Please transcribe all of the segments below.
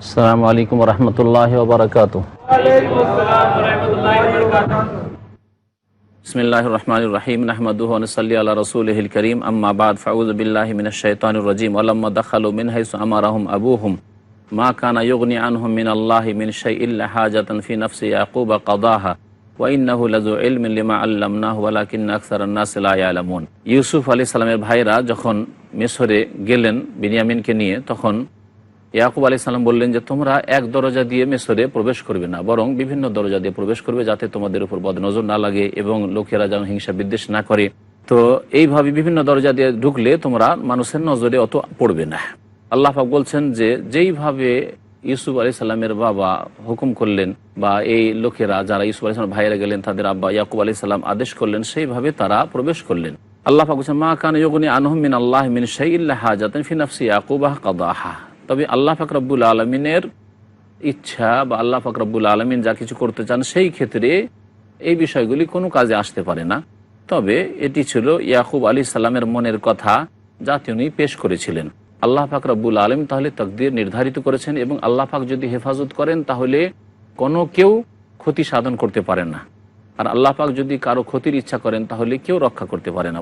السلام عليكم ورحمة الله وبركاته بسم الله الرحمن الرحيم نحمده ونصلي على رسوله الكريم أما بعد فأعوذ بالله من الشيطان الرجيم ولما دخلوا من حيث أمرهم أبوهم ما كان يغني عنهم من الله من شيء إلا حاجة في نفس يعقوب قضاها وإنه لذو علم لما علمناه ولكن أكثر الناس لا يعلمون ইউসুফ আলী সালামের ভাইরা যখন মিশরে গেলেন বিনিয়ামিনকে নিয়ে তখন ইয়াকুব আলী সালাম বললেন যে, তোমরা এক দরজা দিয়ে মেসরে প্রবেশ করবে না, বরং বিভিন্ন দরজা দিয়ে প্রবেশ করবে যাতে তোমাদের উপর বদনজর না লাগে এবং লোকেরা যেন হিংসা বিদ্বেষ না করে। তো এইভাবে বিভিন্ন দরজা দিয়ে ঢুকলে তোমরা মানুষের নজরে অত পড়বে না। আল্লাহ বলছেন যে, যেইভাবে ইউসুফ আলী সাল্লামের বাবা হুকুম করলেন বা এই লোকেরা যারা ইউসুফ আলী সাল্লাম ভাইয়েরা গেলেন, তাদের আব্বা ইয়াকুব আলী সাল্লাম আদেশ করলেন, সেইভাবে তারা প্রবেশ করলেন। আল্লাহ বলছেন, মা কান ইয়গুনি আনহম মিন আল্লাহ মিন শাইল্লাহ হাজাতেন ফিনাফসি ইয়াকুবাহ কাদাহা। তবে আল্লাহ ফাকরাবুল আলমিনের ইচ্ছা বা আল্লাহ ফাকরাবুল আলমিন যা কিছু করতে চান সেই ক্ষেত্রে এই বিষয়গুলি কোনো কাজে আসতে পারে না। তবে এটি ছিল ইয়াকুব আলী সাল্লামের মনের কথা যা তিনি পেশ করেছিলেন। আল্লাহ পাক রব্বুল আলম তাহলে তকদির নির্ধারিত করেছেন এবং আল্লাহ পাক যদি হেফাজত করেন তাহলে কোনো কেউ ক্ষতি সাধন করতে পারে না। আর আল্লাহ পাক যদি কারও ক্ষতির ইচ্ছা করেন তাহলে কেউ রক্ষা করতে পারে না।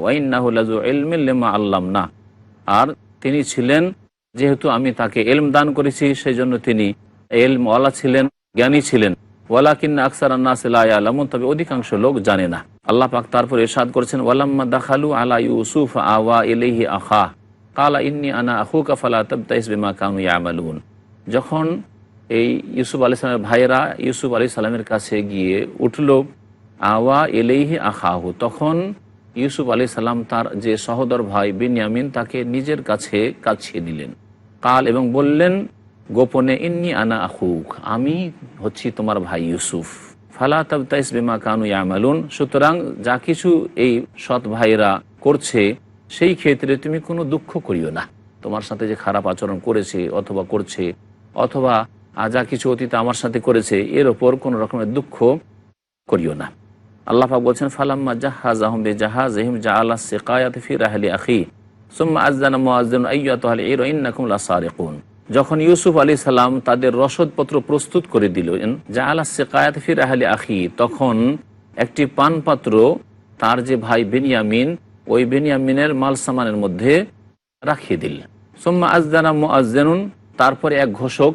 এলমিল্লেমা আল্লাম না আর তিনি ছিলেন যেহেতু আমি তাকে এলম দান করেছি সেই জন্য তিনি এলম ওয়ালা ছিলেন, জ্ঞানী ছিলেন। ওয়ালাকিন্না আকসার আল্লাহ তবে অধিকাংশ লোক জানে না। আল্লাহ পাক তারপর এরশাদ করেছেন, ওয়ালাম্মা দাখালু আলা ইউসুফ আওয়া ইলাইহি আখা, কালা ইন্নি আনা আখু কাফালা তাবতাইস বিমা কানু ইয়ামালুন। যখন এই ইউসুফ আলি সালামের ভাইয়েরা ইউসুফ আলি সালামের কাছে গিয়ে উঠল, আওয়া এলেইহি আখাহু, তখন ইউসুফ আলি সাল্লাম তার যে সহদর ভাই বিনিয়ামিন তাকে নিজের কাছে কাছিয়ে দিলেন। কাল এবং বললেন, গোপনে ইন্নি আনা আহুক আমি হচ্ছি তোমার ভাই ইউসুফ। ফালা তাবতাইস বিমা কানু ইয়ামালুন, সুতরাং যা কিছু এই সৎ ভাইরা করছে, সেই ক্ষেত্রে তুমি কোনো দুঃখ করিও না। তোমার সাথে যে খারাপ আচরণ করেছে অথবা করছে, অথবা যা কিছু অতীতে আমার সাথে করেছে, এর ওপর কোনো রকমের দুঃখ করিও না। আল্লাহ পাক বলছেন, ফালাম্মা জাহাজ আহমবে জাহাজ এহিম জা আল্লাহ শেকায়াত ফি রাহলি আখি, সুম্মা আজানা মুআজ্জিন আইয়াতু আল ইর ইন্নাকুম লাসারিকুন। যখন ইউসুফ আলী সালাম তাদের রসদপত্র প্রস্তুত করে দিলেন যা আল্লাহ শেকায়াত ফি রাহলি আখি, তখন একটি পানপাত্র তার যে ভাই বেনিয়ামিন, ওই বেনিয়ামিনের মাল সামানের মধ্যে রাখিয়ে দিলেন। সোম্মা আজদানা মুআজ্জিনুন তারপরে এক ঘোষক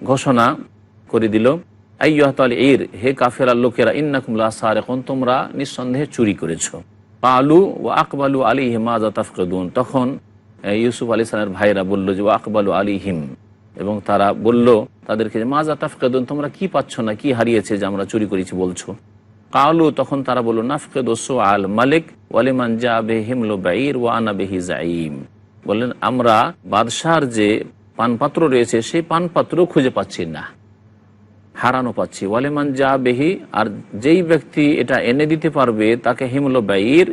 ঘোষণা করে দিল আইয়াহতাল ইর হে কাফেরার লোকেরা ইন্নাকুমলা সার এখন তোমরা নিঃসন্দেহে চুরি করেছ। পালু ও আকবালু আলী হিমাজা তাফকদুন তখন ইউসুফ আলী সালের ভাইরা বলল যে ও আকবালু আলী হিম এবং তারা বলল, তাদেরকে মাজা তাফকেদুন তোমরা কি পাচ্ছ না, কি হারিয়েছে যে, আমরা চুরি করেছি বলছো। কালু, তখন তারা বলল, নাফকেদ আল মালিক ওয়ালিমান জা বেহিমলো বাইর ও আনা বেহি জাইম বললেন, আমরা বাদশার যে পানপাত্র রয়েছে, সেই পানপাত্র খুঁজে পাচ্ছি না। হারানো পাচ্ছি। ওয়ালেমান যা বেহি, আর যেই ব্যক্তি এটা এনে দিতে পারবে, তাকে হিমলো বাইর,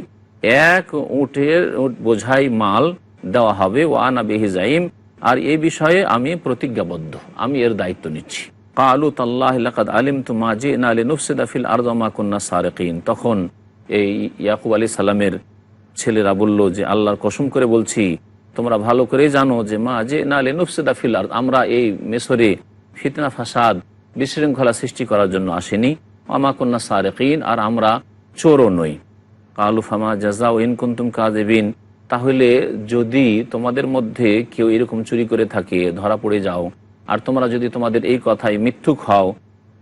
এক উঠের বোঝাই মাল দেওয়া হবে ও আনা বেহি জাইম। আর এই বিষয়ে আমি প্রতিজ্ঞাবদ্ধ, আমি এর দায়িত্ব নিচ্ছি। কালু তাল্লাহ আলিম তু মাজি না আলী নুফসিদাফিল আরদমা কন্যা সারেকিন। তখন এই ইয়াকুব আলী সালামের ছেলেরা বলল যে, আল্লাহর কসম করে বলছি, তোমরা ভালো করে জানো যে, মা যে না আলী নুফসিদাফিল আর আমরা এই মেসরে ফিতনা ফাসাদ বিশৃঙ্খলা সৃষ্টি করার জন্য আসেনি। আমাকন্যা সারেকিন, আর আমরা চোরও নই। কালু ফামা জাজা ও ইনকুন্তুম কাজেবিন তাহলে যদি তোমাদের মধ্যে কেউ এরকম চুরি করে থাকে, ধরা পড়ে যাও। আর তোমরা যদি তোমাদের এই কথায় মিথ্যুক হও,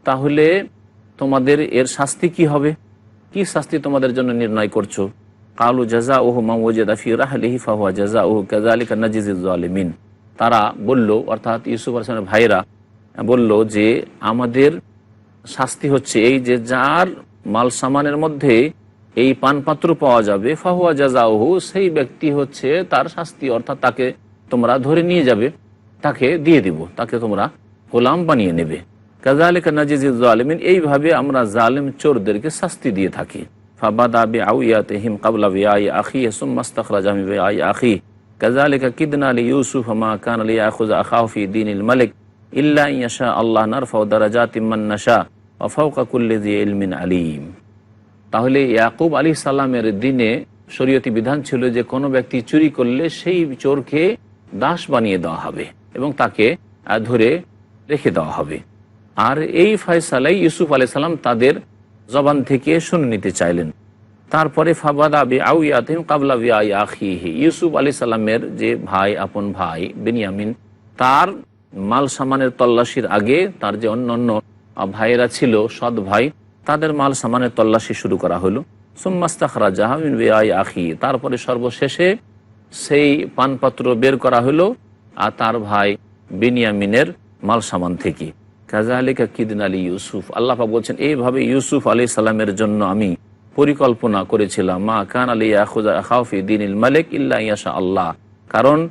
তাহলে তোমাদের এর শাস্তি কি হবে? কি শাস্তি তোমাদের জন্য নির্ণয় করছ? কালু জাজা ওহ মামুজাদাফি রাহলিহি, ফাহুয়া জাজা ওহ কাজালিকা নাজিজুদ্দালিমিন তারা বলল, অর্থাৎ ইউসুফ আসলামের ভাইরা বলল যে আমাদের শাস্তি হচ্ছে এই যে যার মাল সামানের মধ্যে এই পানপাত্র পাওয়া যাবে, ফাহুয়া জাজাউহু সেই ব্যক্তি হচ্ছে তার শাস্তি, অর্থাৎ তাকে তোমরা ধরে নিয়ে যাবে, তাকে দিয়ে দিব, তাকে তোমরা গোলাম বানিয়ে নেবে। কাজালিকা নাজিজ আলমিন এইভাবে আমরা জালিম চোরদেরকে শাস্তি দিয়ে থাকি। ফাবাদা বে আউয়াতহিম কাবলা বিআই আখি সুম্মাস্তাখরাজ আমি বিআই আখি। কাজালিকা কিদনা আলী ইউসুফ, মা কান আলী আখুজ আখাউফি দিন মালিক। ইল্লা ইয়াশা আল্লাহ নারফাউ দারাজাত ইম্মান নাশা ওয়া ফাওকা কুল্লি যি ইলমিন আলিম। তাহলে ইয়াকুব আলী সাল্লামের দিনে শরীয়তি বিধান ছিল যে কোনো ব্যক্তি চুরি করলে সেই চোরকে দাস বানিয়ে দেওয়া হবে এবং তাকে ধরে রেখে দেওয়া হবে। আর এই ফয়সালাই ইউসুফ আলি সাল্লাম তাদের জবান থেকে শুনে নিতে চাইলেন। তারপরে ফাবাদা বি আউয়াতিম কাবলা বি আখিহি। ইউসুফ আলী সাল্লামের যে ভাই, আপন ভাই বেনিয়ামিন, তার মাল সামানের তল্লাশির আগে তার যে অন্য অন্য ভাইয়েরা ছিল, সৎ ভাই, তাদের মাল সামানের তল্লাশি শুরু করা হলো। সুম্মাস্তাখরা জাহামিন বি আই আখি। তারপরে সর্বশেষে সেই পানপত্র বের করা হলো আর তার ভাই বেনিয়ামিনের মাল সামান থেকে। কাজা আলিকা কিদিন আলী ইউসুফ। আল্লাহ বলছেন, এইভাবে ইউসুফ আলী সাল্লামের জন্য আমি পরিকল্পনা করেছিলাম। মা কান আলী আখাউফি দিন মালিক ইল্লা ইয়াশা আল্লাহ। কারণ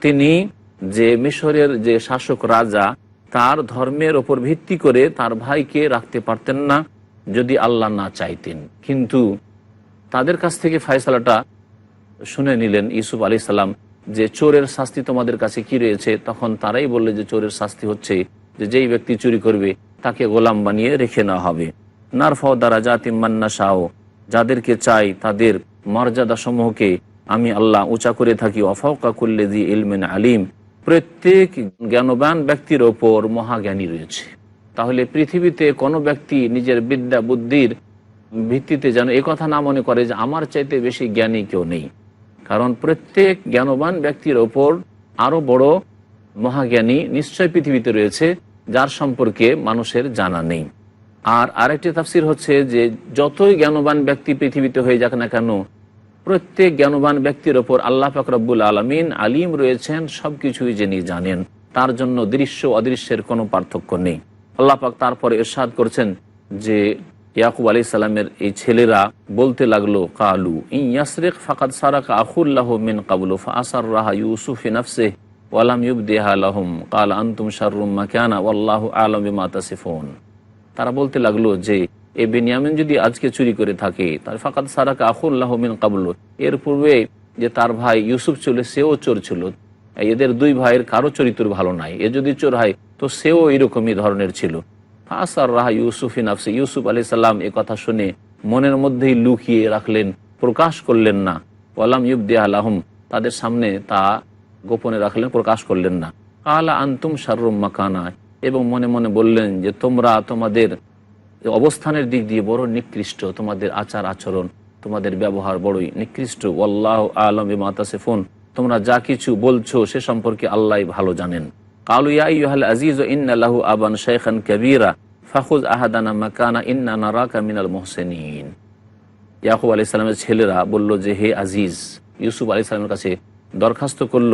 তিনি যে মিশরের যে শাসক রাজা, তার ধর্মের ওপর ভিত্তি করে তার ভাইকে রাখতে পারতেন না যদি আল্লাহ না চাইতেন। কিন্তু তাদের কাছ থেকে ফয়সালাটা শুনে নিলেন ইসুফ আলী সাল্লাম যে চোরের শাস্তি তোমাদের কাছে কি রয়েছে? তখন তারাই বললে যে চোরের শাস্তি হচ্ছে যে যেই ব্যক্তি চুরি করবে, তাকে গোলাম বানিয়ে রেখে নেওয়া হবে। নারফাও দ্বারা জাতিমান্না শাহ যাদেরকে চাই তাদের মর্যাদা সমূহকে আমি আল্লাহ উঁচা করে থাকি। অফাউকা করলে দি ইলমেন আলিম প্রত্যেক জ্ঞানবান ব্যক্তির ওপর মহাজ্ঞানী রয়েছে। তাহলে পৃথিবীতে কোনো ব্যক্তি নিজের বিদ্যা বুদ্ধির ভিত্তিতে যেন কথা না মনে করে যে আমার চাইতে বেশি জ্ঞানী কেউ নেই। কারণ প্রত্যেক জ্ঞানবান ব্যক্তির ওপর আরও বড় মহাজ্ঞানী নিশ্চয় পৃথিবীতে রয়েছে, যার সম্পর্কে মানুষের জানা নেই। আর আরেকটি তাফসির হচ্ছে যে যতই জ্ঞানবান ব্যক্তি পৃথিবীতে হয়ে যাক না কেন প্রত্যেক জ্ঞানবান ব্যক্তির ওপর আল্লাহ ফাকরাবুল আলমিন আলিম রয়েছেন, সবকিছুই যিনি জানেন। তার জন্য দৃশ্য অদৃশ্যের কোনো পার্থক্য নেই। আল্লাহ পাক তারপরে এরশাদ করছেন যে, ইয়াকুব আলী সালামের এই ছেলেরা বলতে লাগল, কালু ইয়াসরেক ফাকাদ সারাক আখুল্লাহ মিন কাবুলু ফাসার রাহা ইউসুফ নফসে ওয়ালাম ইউবদেহা আলহম কাল আন্তুম শারুম মাকানা, ওয়াল্লাহ আলম বিমা তাসিফুন। তারা বলতে লাগল যে এই বেনিয়ামিন যদি আজকে চুরি করে থাকে, তার সারাক আখুল্লাহ মিন কাবুল। এর পূর্বে যে তার ভাই ইউসুফ ছিল সেও চোর ছিল। এদের দুই ভাইয়ের কারও চরিত্র ভালো নাই। এ যদি চোর হয়, তো সেও এরকমই ধরনের ছিল। ফাসার রাহা ইউসুফ নাফসে। ইউসুফ আলি সাল্লাম এ কথা শুনে মনের মধ্যেই লুকিয়ে রাখলেন, প্রকাশ করলেন না। ওয়ালাম ইউবদে আলাহম তাদের সামনে তা গোপনে রাখলেন, প্রকাশ করলেন না। কালা আন্তুম শারুম মাকানা। এবং মনে মনে বললেন যে, তোমরা তোমাদের অবস্থানের দিক দিয়ে বড় নিকৃষ্ট তোমাদের আচার আচরণ, তোমাদের ব্যবহার বড়ই নিকৃষ্ট। ওল্লাহ আলম এ মাতাসে ফোন তোমরা যা কিছু বলছো সে সম্পর্কে আল্লাহ ভালো জানেন। কালু ইয়াল আজিজ ইন্নাল্লাহু আবান শেখান কবিরা, ফাখুজ আহাদানা মাকানা ইন্না নারাকা মিনাল মোহসেনিন। ইয়াকুব আলি সালামের ছেলেরা বলল যে, হে আজিজ, ইউসুফ আলি সালামের কাছে দরখাস্ত করল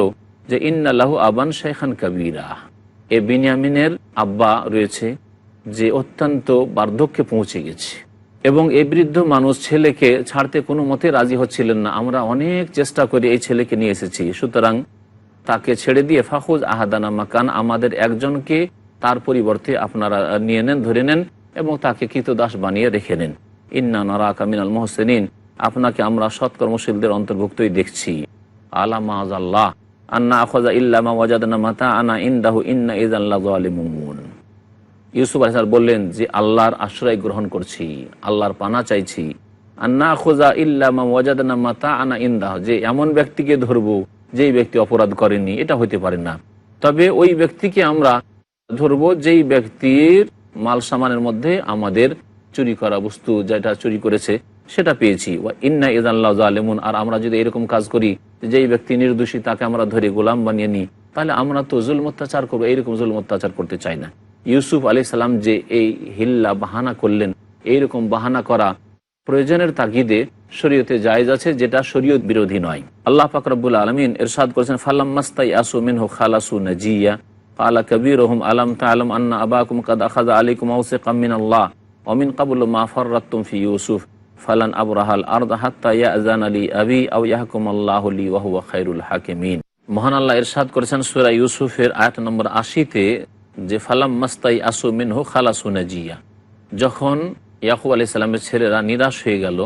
যে ইন্নাল্লাহু আবান শেখান কবিরা। এ বিনিয়ামিনের আব্বা রয়েছে যে অত্যন্ত বার্ধক্যে পৌঁছে গেছে। এবং এই বৃদ্ধ মানুষ ছেলেকে ছাড়তে কোনো মতে রাজি হচ্ছিলেন না। আমরা অনেক চেষ্টা করে এই ছেলেকে নিয়ে এসেছি। সুতরাং তাকে ছেড়ে দিয়ে ফাহুজ আহাদানা মাকান আমাদের একজনকে তার পরিবর্তে আপনারা নিয়ে নেন, ধরে নেন এবং তাকে কৃতদাস বানিয়ে রেখে নেন। ইন্না নারা কামিনাল মোহসেনিন। আপনাকে আমরা সৎকর্মশীলদের অন্তর্ভুক্তই দেখছি। আলা মাজ আল্লাহ আন্না আখজা ইল্লামা ওয়াজাদনা মাতা আনা ইন্দাহু ইন্না ইজাল্লাহ আলিমুন ইউসুফ আলসার বললেন যে, আল্লাহর আশ্রয় গ্রহণ করছি, আল্লাহর পানা চাইছি। যে এমন ব্যক্তিকে ধরবো যেই ব্যক্তি অপরাধ করেনি, এটা হইতে পারে না। তবে ওই ব্যক্তিকে আমরা ধরবো যেই ব্যক্তির মাল সামানের মধ্যে আমাদের চুরি করা বস্তু যেটা চুরি করেছে, সেটা পেয়েছি। ইন্না ইদাল্লাহ আলেমুন আর আমরা যদি এরকম কাজ করি যেই ব্যক্তি নির্দোষী, তাকে আমরা ধরে গোলাম বানিয়ে নিই, তাহলে আমরা তো জুল অত্যাচার করব, এইরকম জুল অত্যাচার করতে চাই না। ইউসুফ আলি সাল্লাম যে এই হিল্লা বাহানা করলেন, এইরকম বাহানা করা প্রয়োজনের তাগিদে শরীয়তে জায়েজ আছে, যেটা শরীয়ত বিরোধী নয়। আল্লাহ ফাকরাবুল আলমিন এরশাদ করেছেন ফাল্লাম মাস্তাই আসু মিনহু খালাসু নাজিয়া। কালা কবির রহম আলম তালম আন্না আবাকুম কাদ আখাদা আলিকুম আউসে কামিন আল্লাহ অমিন কাবুল মা ফররাতুম ফি ইউসুফ। ফালান আবরাহাল আরদ হাত্তা ইয়াজান আলী আবি আউ ইয়াহকুম আল্লাহ আলী ওয়াহুয়া খাইরুল হাকিমিন। মহান আল্লাহ ইরশাদ করেছেন, সুরা ইউসুফের আয়াত নম্বর আশিতে যে ফালাম মাস্তাই আসু মিনহু খালাসু নাজিয়া। যখন ইয়াকুব আলি সাল্লামের ছেলেরা নিরাশ হয়ে গেল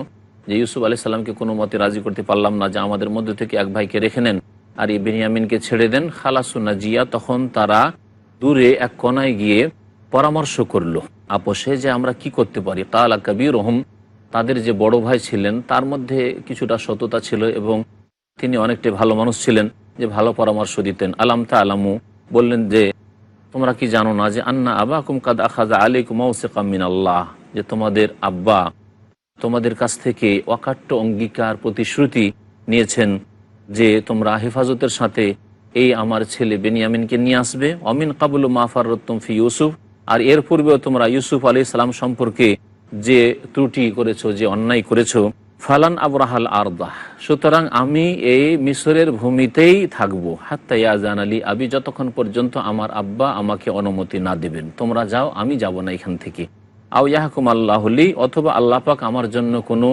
যে ইউসুফ আলি সাল্লামকে কোনো মতে রাজি করতে পারলাম না, যে আমাদের মধ্যে থেকে এক ভাইকে রেখে নেন আর এই বেনিয়ামিনকে ছেড়ে দেন খালাসুনা জিয়া তখন তারা দূরে এক কোনায় গিয়ে পরামর্শ করল আপোষে যে আমরা কি করতে পারি? কালা কবির রহম তাদের যে বড় ভাই ছিলেন, তার মধ্যে কিছুটা সততা ছিল এবং তিনি অনেকটাই ভালো মানুষ ছিলেন, যে ভালো পরামর্শ দিতেন। আলাম তা আলামু বললেন যে তোমরা কি জানো না যে আন্না আবাকুম কাদ আখাজা আলাইকুম মিন আল্লাহ যে তোমাদের আব্বা তোমাদের কাছ থেকে অকাট্য অঙ্গীকার প্রতিশ্রুতি নিয়েছেন যে তোমরা হেফাজতের সাথে এই আমার ছেলে বেনিয়ামিনকে নিয়ে আসবে। অমিন কাবুল মাফার রত্তম ফি ইউসুফ। আর এর পূর্বেও তোমরা ইউসুফ আলি সালাম সম্পর্কে যে ত্রুটি করেছ, যে অন্যায় করেছ ফালান আবরাহাল আরদাহ সুতরাং আমি এই মিশরের ভূমিতেই থাকব। হাত্তা ইয়াজান আলী আবি, যতক্ষণ পর্যন্ত আমার আব্বা আমাকে অনুমতি না দেবেন। তোমরা যাও, আমি যাব না এখান থেকে। আউ ইয়াহকুম আল্লাহলি অথবা আল্লাহ পাক আমার জন্য কোনো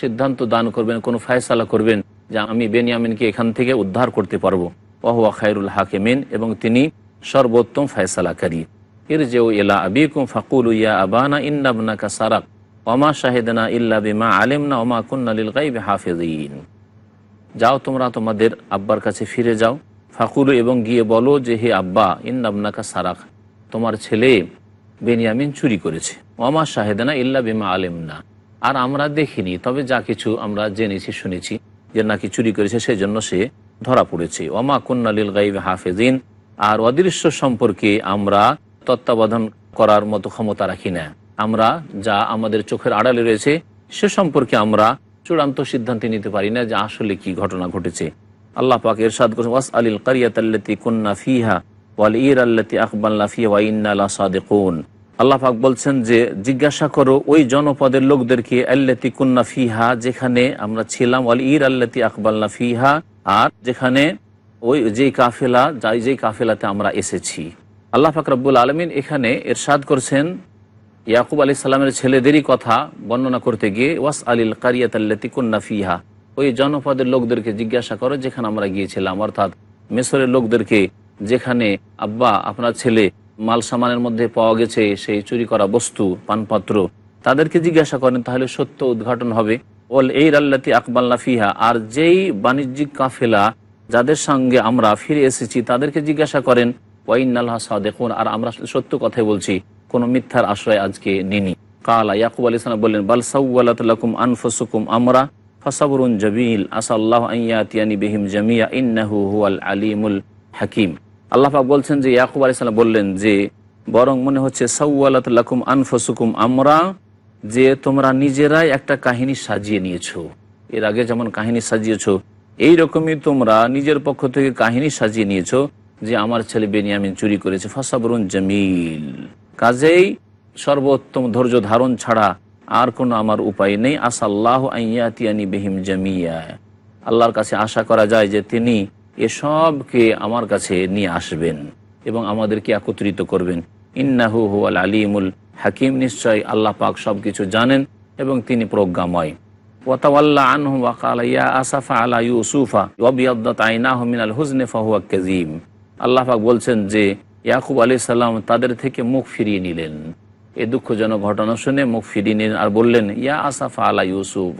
সিদ্ধান্ত দান করবেন, কোনো ফায়সালা করবেন, যে আমি বেনিয়ামিনকে এখান থেকে উদ্ধার করতে পারব। ওহুয়া খায়রুল হাকিমিন, এবং তিনি সর্বোত্তম ফায়সালাকারী। যে ইলা আবিকুম ফাকুল ইয়া আবানা ইন্নাবনাকা সারাক। ওমা শাহেদনা ইল্লা বিমা আলিমনা ওমা কুন্নালিল গাইবে হাফেজিন যাও তোমরা তোমাদের আব্বার কাছে ফিরে যাও। ফাকুলু এবং গিয়ে বলো যে, হে আব্বা ইন্নাবনাকা সারাক, তোমার ছেলে বেনিয়ামিন চুরি করেছে। ওমা শাহেদানা ইল্লা বিমা আলেমনা। আর আমরা দেখিনি, তবে যা কিছু আমরা জেনেছি, শুনেছি যে নাকি চুরি করেছে, সেজন্য সে ধরা পড়েছে। ওমা কুন্নালিল গাইব হাফেজিন আর অদৃশ্য সম্পর্কে আমরা তত্ত্বাবধান করার মতো ক্ষমতা রাখি না। আমরা যা আমাদের চোখের আড়ালে রয়েছে, সে সম্পর্কে আমরা চূড়ান্ত সিদ্ধান্ত নিতে পারি না যে আসলে কি ঘটনা ঘটেছে। আল্লাহ পাক এরশাদ করেছেন ওয়াস আলিল কারিয়াত আল্লাতি কুন্না ফিহা ওয়াল ইর আল্লাতি আকবাল্লা ফিহা ওয়া ইন্না সাদিকুন আল্লাহ পাক বলছেন যে, জিজ্ঞাসা করো ওই জনপদের লোকদেরকে, আল্লাতি কুন্না ফিহা, যেখানে আমরা ছিলাম, ওয়াল ইর আল্লাতি আকবাল্লা ফিহা, আর যেখানে ওই যে কাফেলা, যাই যেই কাফেলাতে আমরা এসেছি। আল্লাহ পাক রব্বুল আলমিন এখানে এরশাদ করছেন ইয়াকুব আলী সাল্লামের ছেলেদেরই কথা বর্ণনা করতে গিয়ে ওয়াস আলিল কারিয়াত কুন্না ফিহা। ওই জনপদের লোকদেরকে জিজ্ঞাসা করো, যেখানে আমরা গিয়েছিলাম। অর্থাৎ মেসরের লোকদেরকে যেখানে, আব্বা, আপনার ছেলে মাল সামানের মধ্যে পাওয়া গেছে, সেই চুরি করা বস্তু, পানপত্র। তাদেরকে জিজ্ঞাসা করেন, তাহলে সত্য উদ্ঘাটন হবে? ওল এই রাল্লাতি আকবাল্লা ফিহা। আর যেই বাণিজ্যিক কাফেলা যাদের সঙ্গে আমরা ফিরে এসেছি, তাদেরকে জিজ্ঞাসা করেন ওয়াইনাল্লাহ দেখুন আর আমরা সত্য কথাই বলছি। কোনো মিথ্যার আশ্রয় আজকে নিনি কালা ইয়াকুব আলী সালাম বললেন, বাল সাউলাকুম আনফসুকুম আমরা ফাসাবরুন জবিল, আসাল্লাহ আইয়াতিয়ানি বিহিম জামিয়া, ইন্নাহু হুয়াল আলিমুল হাকিম। আল্লাহ পাক বলছেন যে, ইয়াকুব আলী সালাম বললেন যে, বরং মনে হচ্ছে সাউলাকুম আনফসুকুম আমরা, যে তোমরা নিজেরাই একটা কাহিনী সাজিয়ে নিয়েছো। এর আগে যেমন কাহিনী সাজিয়েছো এই রকমই তোমরা নিজের পক্ষ থেকে কাহিনী সাজিয়ে নিয়েছো যে, আমার ছেলে বেনিয়ামিন চুরি করেছে, ফাসাবরুন জামিল। কাজেই সর্বোত্তম ধৈর্য ধারণ ছাড়া আর কোনো আমার উপায় নেই। আসাল্লাহ আইয়াতিয়ানি বেহিম জামিয়া। আল্লাহর কাছে আশা করা যায় যে তিনি এসবকে আমার কাছে নিয়ে আসবেন এবং আমাদেরকে একত্রিত করবেন। ইন্নাহু হুয়াল আলিমুল হাকিম। নিশ্চয় আল্লাহ পাক সব কিছু জানেন এবং তিনি প্রজ্ঞাময়। ওয়াতাওয়াল্লা আনহু আলা মিনাল বলছেন যে ইয়াকুব আলী সাল্লাম তাদের থেকে মুখ ফিরিয়ে নিলেন। এ দুঃখজনক ঘটনা শুনে মুখ ফিরিয়ে নিলেন আর বললেন, ইয়া আসাফা আলা ইউসুফ,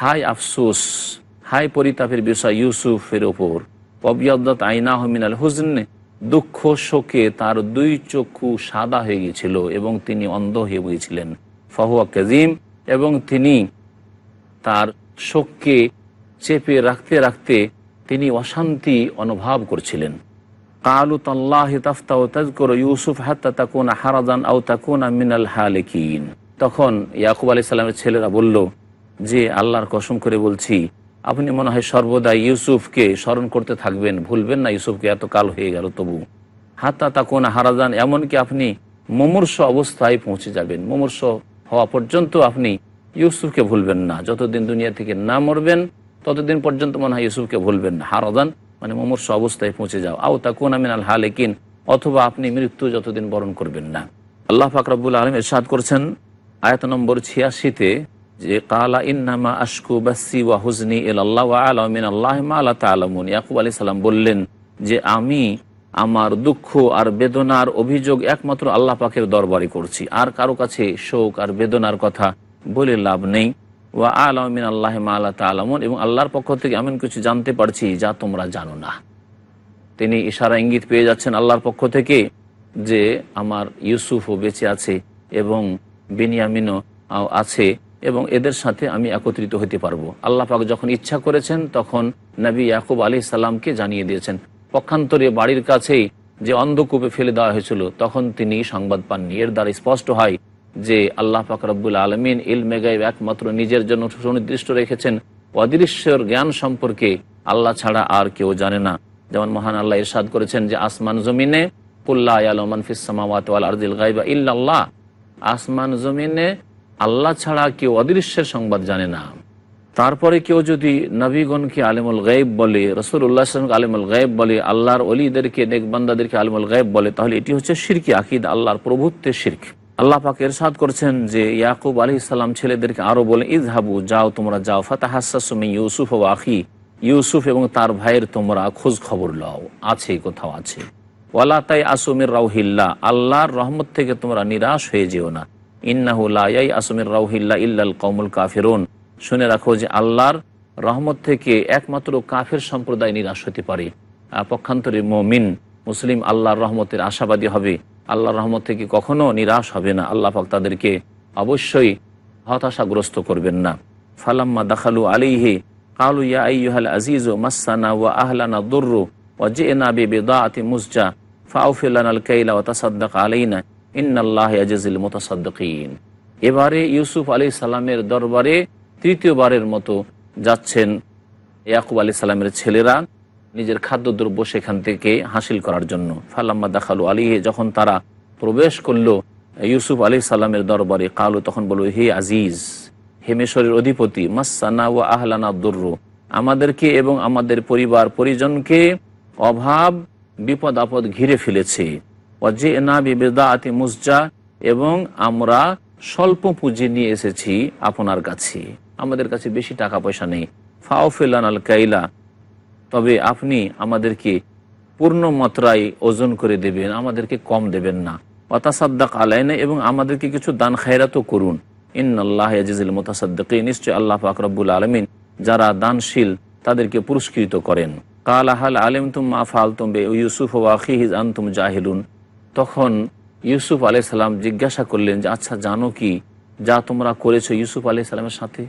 হাই আফসুস, হাই পরিতাপের বিষয় ইউসুফের ওপর অবিয়দ্দত আইনা হমিনাল হুজনে, দুঃখ শোকে তার দুই চক্ষু সাদা হয়ে গিয়েছিল এবং তিনি অন্ধ হয়ে গিয়েছিলেন ফাহুয়া কাজিম এবং তিনি তার শোককে চেপে রাখতে রাখতে তিনি অশান্তি অনুভব করছিলেন। কালু তাল্লাহ তাফতাও তাজকর ইউসুফ হাত্তা তাকুনা হারাজান আও তাকুনা মিনাল হালেকিন তখন ইয়াকুব আলি সাল্লামের ছেলেরা বলল যে আল্লাহর কসম করে বলছি, আপনি মনে হয় সর্বদা ইউসুফকে স্মরণ করতে থাকবেন, ভুলবেন না, ইউসুফকে এত কাল হয়ে গেল তবু। হাত্তা তাকুনা হারাজান, এমনকি আপনি মুমূর্ষ অবস্থায় পৌঁছে যাবেন। মুমূর্ষ হওয়া পর্যন্ত আপনি ইউসুফকে ভুলবেন না। যতদিন দুনিয়া থেকে না মরবেন, ততদিন পর্যন্ত মনে হয় ইউসুফকে ভুলবেন না। হারাজান মানে মমর্ষ অবস্থায় পৌঁছে যাও। আও তা কোন আমিন আল হালেকিন, অথবা আপনি মৃত্যু যতদিন বরণ করবেন না। আল্লাহ ফাকরাবুল আলম এরশাদ করছেন আয়াত নম্বর ছিয়াশিতে যে, কালা ইন্নামা আশকু বাসি ওয়া হুজনি এল আল্লাহ আলমিন আল্লাহ আল্লাহ তালামুন ইয়াকুব আলী সাল্লাম বললেন যে, আমি আমার দুঃখ আর বেদনার অভিযোগ একমাত্র আল্লাহ পাকের দরবারে করছি। আর কারও কাছে শোক আর বেদনার কথা বলে লাভ নেই। ওয়া আলমিন আল্লাহ আল্লাহ তালামুন এবং আল্লাহর পক্ষ থেকে এমন কিছু জানতে পারছি যা তোমরা জানো না। তিনি ইশারা ইঙ্গিত পেয়ে যাচ্ছেন আল্লাহর পক্ষ থেকে যে আমার ইউসুফও বেঁচে আছে এবং বেনিয়ামিনও আছে, এবং এদের সাথে আমি একত্রিত হতে পারব। আল্লাহ পাক যখন ইচ্ছা করেছেন, তখন নবী ইয়াকুব আলী সাল্লামকে জানিয়ে দিয়েছেন। পক্ষান্তরে বাড়ির কাছেই যে অন্ধকূপে ফেলে দেওয়া হয়েছিল, তখন তিনি সংবাদ পাননি। এর দ্বারা স্পষ্ট হয় যে আল্লাহ ফাকরাবুল আলমিন ইল মেগাইব একমাত্র নিজের জন্য সুনির্দিষ্ট রেখেছেন। অদৃশ্যর জ্ঞান সম্পর্কে আল্লাহ ছাড়া আর কেউ জানে না। যেমন মহান আল্লাহ ইরশাদ করেছেন যে, আসমান জমিনে ইল্লাল্লাহ। আসমান জমিনে আল্লাহ ছাড়া কেউ অদৃশ্যের সংবাদ জানে না। তারপরে কেউ যদি নবীগণকে আলিমুল গাইব বলে রসুল্লাহ আসলামকে আলিমুল গাইব বলে, আল্লাহর অলিদেরকে নেকবান্দাদেরকে আলিমুল গাইব বলে, তাহলে এটি হচ্ছে শিরকি আকিদ, আল্লাহর প্রভুত্বের শির্ক। আল্লাহ পাক এরশাদ করছেন যে ইয়াকুব আলী ইসলাম ছেলেদেরকে আরও বলে ইজহাবু যাও তোমরা যাও ফাতাহাসুমি ইউসুফ ও আখি। ইউসুফ এবং তার ভাইয়ের তোমরা খোঁজ খবর লও। আছে কোথাও আছে। ওয়ালা তাই আসুমির রাউহিল্লা আল্লাহর রহমত থেকে তোমরা নিরাশ হয়ে যেও না। ইন্নাহু ইন্নাহুল্লাহ আসুমির রাউহিল্লা ইল্লাল কৌমুল কাফিরুন। শুনে রাখো যে আল্লাহর রহমত থেকে একমাত্র কাফের সম্প্রদায় নিরাশ হতে পারে। পক্ষান্তরে মমিন, মুসলিম আল্লাহর রহমতের আশাবাদী হবে। আল্লাহর রহমত থেকে কখনো নিরাশ হবে না। আল্লাহ পাক তাদেরকে অবশ্যই হতাশাগ্রস্ত করবেন না। ফালাম্মা দাখালু আলিহি কালু ইয়া আইয়ুহাল আজিজ মাসানা ওয়া আহলানা দুর্রু ওয়া জিনা বি বিদাআতি মুসজা ফাউফিলানা আল কাইলা ওয়া তাসাদ্দাক আলাইনা ইন্নাল্লাহ ইয়াজিল মুতাসাদ্দিকিন। এবারে ইউসুফ আলাইহিস সালামের দরবারে তৃতীয়বারের মতো যাচ্ছেন ইয়াকুব আলী সালামের ছেলেরা। নিজের খাদ্যদ্রব্য সেখান থেকে হাসিল করার জন্য। ফালাম্মা দাখালু আলিহে যখন তারা প্রবেশ করল, ইউসুফ আলী সাল্লামের দরবারে, কালু তখন বলল, হে আজিজ হেমেশ্বরের অধিপতি, মাসানা ও আহলানা দুর্র, আমাদেরকে এবং আমাদের পরিবার পরিজনকে অভাব, বিপদ, আপদ ঘিরে ফেলেছে। অজে না বিবেদা আতি মুসজা, এবং আমরা স্বল্প পুঁজি নিয়ে এসেছি আপনার কাছে। আমাদের কাছে বেশি টাকা পয়সা নেই। ফাও ফেলান আল কাইলা তবে আপনি আমাদেরকে পূর্ণ মাত্রায় ওজন করে দেবেন, আমাদেরকে কম দেবেন না। অতাসাদ্দাক আলাইনা এবং আমাদেরকে কিছু দান খায়রাতও করুন। ইন্নআল্লাহ আজিজুল মোতাসাদ্দিক নিশ্চয় আল্লাহ ফাকরবুল আলমিন যারা দানশীল তাদেরকে পুরস্কৃত করেন। কাল আহাল আলিম তুম মা ফালতুম বে ইউসুফ ওয়াখিজ আনতুম জাহিলুন। তখন ইউসুফ আলাই সাল্লাম জিজ্ঞাসা করলেন যে আচ্ছা জানো কি যা তোমরা করেছ ইউসুফ আলাই সাল্লামের সাথে?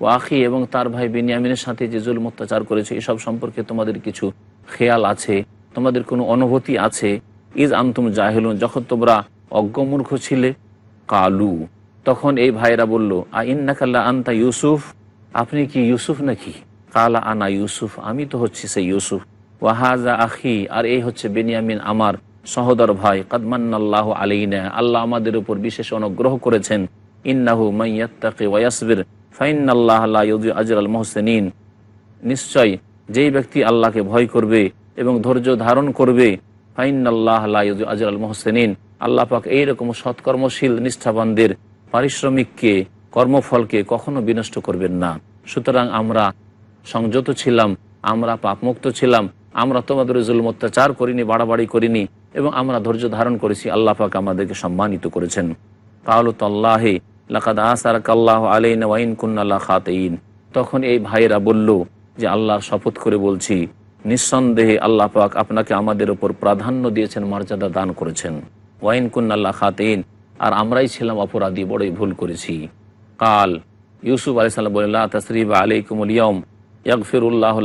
ওয়াকি এবং তার ভাই বেনিয়ামিনের সাথে যে জুল অত্যাচার করেছে, এসব সম্পর্কে তোমাদের কিছু খেয়াল আছে? তোমাদের কোনো অনুভূতি আছে? ইজ আন্তুম জাহেলুন, যখন তোমরা অজ্ঞমূর্খ ছিলে? কালু। তখন এই ভাইরা বলল, আ ইন্নাকাল্লা আন্তা ইউসুফ? আপনি কি ইউসুফ নাকি? কালা আনা ইউসুফ, আমি তো হচ্ছি সেই ইউসুফ। ওয়াহাজা আখি, আর এই হচ্ছে বেনিয়ামিন আমার সহদর ভাই। কাদমান্নাল্লাহ আলাইনা, আল্লাহ আমাদের উপর বিশেষ অনুগ্রহ করেছেন। ইন্নাহু মাইয়াত্তাকি ওয়াসবির ফাইনাল্লাহ আজরাল মোহসেনিন। নিশ্চয় যেই ব্যক্তি আল্লাহকে ভয় করবে এবং ধৈর্য ধারণ করবে ফাইনাল্লাহ আজরাল মোহসেনিন। আল্লাহ পাক এইরকম সৎকর্মশীল, নিষ্ঠাবানদের, পারিশ্রমিককে, কর্মফলকে কখনো বিনষ্ট করবেন না। সুতরাং আমরা সংযত ছিলাম, আমরা পাপমুক্ত ছিলাম, আমরা তোমাদের জুলম অত্যাচার করিনি, বাড়াবাড়ি করিনি, এবং আমরা ধৈর্য ধারণ করেছি, আল্লাহ পাক আমাদেরকে সম্মানিত করেছেন। কাউলতাল্লাহে লাকাদ আসারাকাল্লাহ আলাইন ওয়াইন কুন্নাল্লাহ খাতেইন। তখন এই ভাইয়েরা বলল, যে আল্লাহ শপথ করে বলছি, নিঃসন্দেহে আল্লাহ পাক আপনাকে আমাদের উপর প্রাধান্য দিয়েছেন, মর্যাদা দান করেছেন। ওয়াইন কুন্নাল্লাহ খাতেইন। আর আমরাই ছিলাম অপরাধী, বড়ই ভুল করেছি। কাল ইউসুফ আলি সাল্লাম বললাহ তসরিব আলাইকুমুল ইয়ম ইয়াকফিরুল্লাহ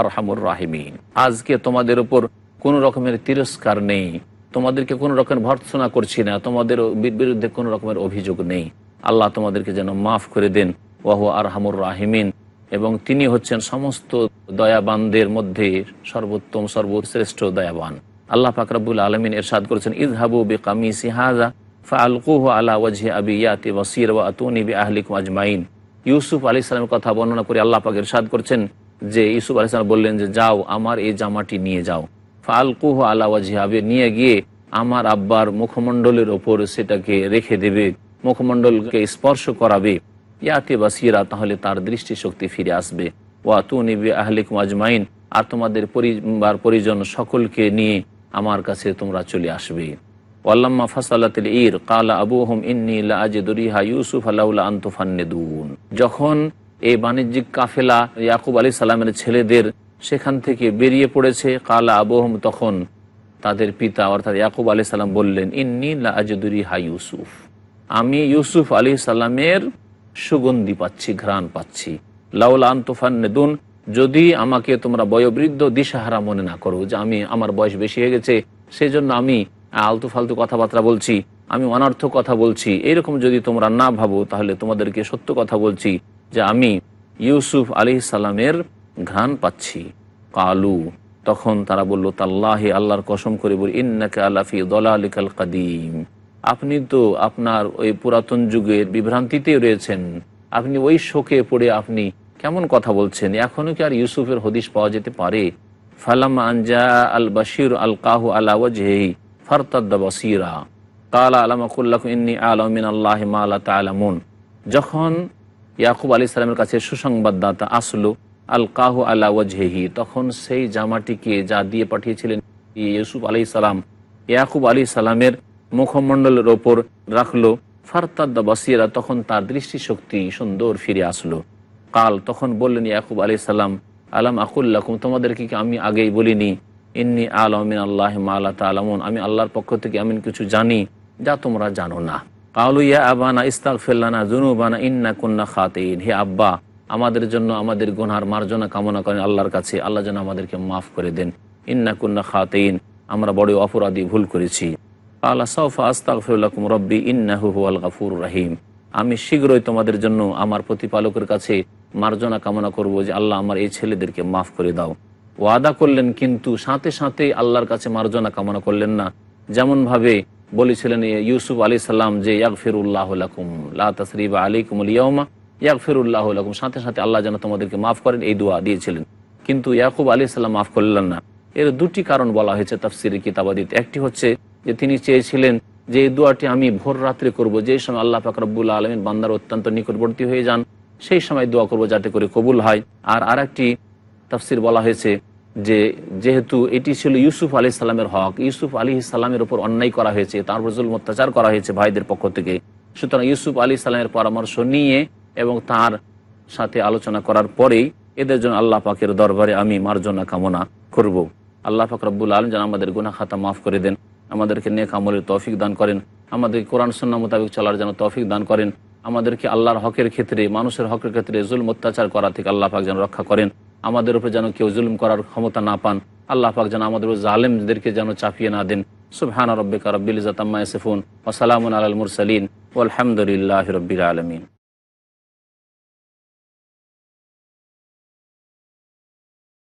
আরহামুর রাহিমিন। আজকে তোমাদের উপর কোন রকমের তিরস্কার নেই। তোমাদেরকে কোনো রকমের ভর্ৎসনা করছি না। তোমাদের বিরুদ্ধে কোনো রকমের অভিযোগ নেই। আল্লাহ তোমাদেরকে যেন মাফ করে দেন। ওয়াহু আরহামুর রাহিমিন। এবং তিনি হচ্ছেন সমস্ত দয়াবানদের মধ্যে সর্বোত্তম, সর্বশ্রেষ্ঠ দয়াবান। আল্লাহ ফাকরাবুল আলমিন এরশাদ করেছেন ইদহাবু বে কামি সিহাজা ফালকুহ আলা ওয়াজহে আবি ইয়াতি ওয়াসির ওয়া আতুনি বি আহলিকুম আজমাইন। ইউসুফ আলি সালামের কথা বর্ণনা করে আল্লাহ পাক এরশাদ করছেন যে, ইউসুফ আলি সালাম বললেন যে, যাও, আমার এই জামাটি নিয়ে যাও। ফালকুহ আলা ওয়াজহে আবি নিয়ে গিয়ে আমার আব্বার মুখমণ্ডলের ওপর সেটাকে রেখে দেবে। মুখমণ্ডলকে স্পর্শ করাবে। ইয়াতে বাসিরা তাহলে তার দৃষ্টিশক্তি ফিরে আসবে। ওয়া তু নিবে আহলিক মাজমাইন আর তোমাদের পরিবার, পরিজন সকলকে নিয়ে আমার কাছে তোমরা চলে আসবে। ওয়াল্লাম্মা ফাসালাতিল ইর কালা আবুহম ইন্নি লাজিদুরিহা ইউসুফ আল্লাউলা আন্তফান্নেদুন যখন এই বাণিজ্যিক কাফেলা ইয়াকুব আলী সালামের ছেলেদের সেখান থেকে বেরিয়ে পড়েছে, কালা আবুহম তখন তাদের পিতা অর্থাৎ ইয়াকুব আলী সাল্লাম বললেন, ইন্নি লাজিদুরিহা ইউসুফ। আমি ইউসুফ আলী সাল্লামের সুগন্ধি পাচ্ছি, ঘ্রাণ পাচ্ছি। লাউলা আন্তফান্নেদুন, যদি আমাকে তোমরা বয়োবৃদ্ধ দিশাহারা মনে না করো যে আমি, আমার বয়স বেশি হয়ে গেছে সেই জন্য আমি আলতু ফালতু কথাবার্তা বলছি, আমি অনার্থ কথা বলছি, এরকম যদি তোমরা না ভাবো, তাহলে তোমাদেরকে সত্য কথা বলছি যে আমি ইউসুফ আলি সালামের ঘ্রাণ পাচ্ছি। কালু, তখন তারা বলল, তাল্লাহে আল্লাহর কসম করে বলি, ইন্নাকে আলাফি দলালিকাল কাদিম। আপনি তো আপনার ওই পুরাতন যুগের বিভ্রান্তিতে রয়েছেন। আপনি ওই শোকে পড়ে আপনি কেমন কথা বলছেন? এখনও কি আর ইউসুফের হদিস পাওয়া যেতে পারে? ফালামা আনজা আল বাশির আল কাহু আলা ওয়াজহি ফারতাদ্দা বাসিরা। কালা আলামা কুল্লাহ ইন্নি আলমিন আল্লাহ মালা তালামুন যখন ইয়াকুব আলী সালামের কাছে সুসংবাদদাতা আসলো আল কাহু আলা তখন সেই জামাটিকে যা দিয়ে পাঠিয়েছিলেন ইউসুফ আলী সালাম, ইয়াকুব আলী সালামের মুখমণ্ডলের ওপর রাখল ফারতাদ্দা বাসিরা তখন তার দৃষ্টিশক্তি সুন্দর ফিরে আসলো। কাল তখন বললেন, ইয়াকুব আলী সাল্লাম আলাম আকুল্লাকুম তোমাদেরকে কি আমি আগেই বলিনি? ইন্নি আল আলমিন আল্লাহ মালা তালামুন আমি আল্লাহর পক্ষ থেকে এমন কিছু জানি যা তোমরা জানো না। কালু, ইয়া আবানা ইস্তাক ফেল্লানা জুনুবানা ইন্না কুন্না খাতেইন। হে আব্বা, আমাদের জন্য আমাদের গুনহার মার্জনা কামনা করেন আল্লাহর কাছে। আল্লাহ যেন আমাদেরকে মাফ করে দেন। ইন্না কুন্না খাতেইন, আমরা বড় অপরাধী, ভুল করেছি। রাহিম। আমি শীঘ্রই তোমাদের জন্য আমার প্রতিপালকের কাছে মার্জনা কামনা করব যে আল্লাহ আমার এই ছেলেদেরকে মাফ করে দাও। ওয়াদা করলেন কিন্তু সাথে সাথে আল্লাহর কাছে মার্জনা কামনা করলেন না। যেমনভাবে বলেছিলেন ইউসুফ আলী সাল্লাম যে ইয়াক ফিরুল্লাহ লাকুম, লা তসরিবা আলিকুম ইয়মা ইয়াক ফিরুল্লাহ লাকুম। সাথে সাথে আল্লাহ যেন তোমাদেরকে মাফ করেন, এই দোয়া দিয়েছিলেন। কিন্তু ইয়াকুব আলী সাল্লাম মাফ করলেন না। এর দুটি কারণ বলা হয়েছে তাফসিরি কিতাবাদিতে একটি হচ্ছে যে তিনি চেয়েছিলেন যে এই দোয়াটি আমি ভোর রাত্রে করব যেই সময় আল্লাহ ফাকরাবুল্লা আলমিন বান্দার অত্যন্ত নিকটবর্তী হয়ে যান, সেই সময় দোয়া করব যাতে করে কবুল হয়। আর আর একটি তাফসির বলা হয়েছে যে যেহেতু এটি ছিল ইউসুফ আলি সাল্লামের হক, ইউসুফ আলী সাল্লামের উপর অন্যায় করা হয়েছে, তার উপর জুল অত্যাচার করা হয়েছে ভাইদের পক্ষ থেকে। সুতরাং ইউসুফ আলী সাল্লামের পরামর্শ নিয়ে এবং তার সাথে আলোচনা করার পরেই এদের জন্য আল্লাহ পাকের দরবারে আমি মার্জনা কামনা করব। আল্লাহ পাক রব্বুল আলম যেন আমাদের গুনা খাতা মাফ করে দেন। আমাদেরকে নেক আমলের তৌফিক দান করেন। আমাদের কোরআন সন্না মোতাবেক চলার যেন তৌফিক দান করেন। আমাদেরকে আল্লাহর হকের ক্ষেত্রে, মানুষের হকের ক্ষেত্রে জুলম অত্যাচার করা থেকে আল্লাহ পাক যেন রক্ষা করেন। আমাদের উপরে যেন কেউ জুলুম করার ক্ষমতা না পান, আল্লাহ পাক যেন আমাদের জালেমদেরকে যেন চাপিয়ে না দেন। সুবহান রব্বিকা রব্বিল ইজাতাম্মা ইয়াসিফুন ওয়া সালামুন আলাল মুরসালিন। ওয়ালহামদুলিল্লাহি রাব্বিল আলামিন।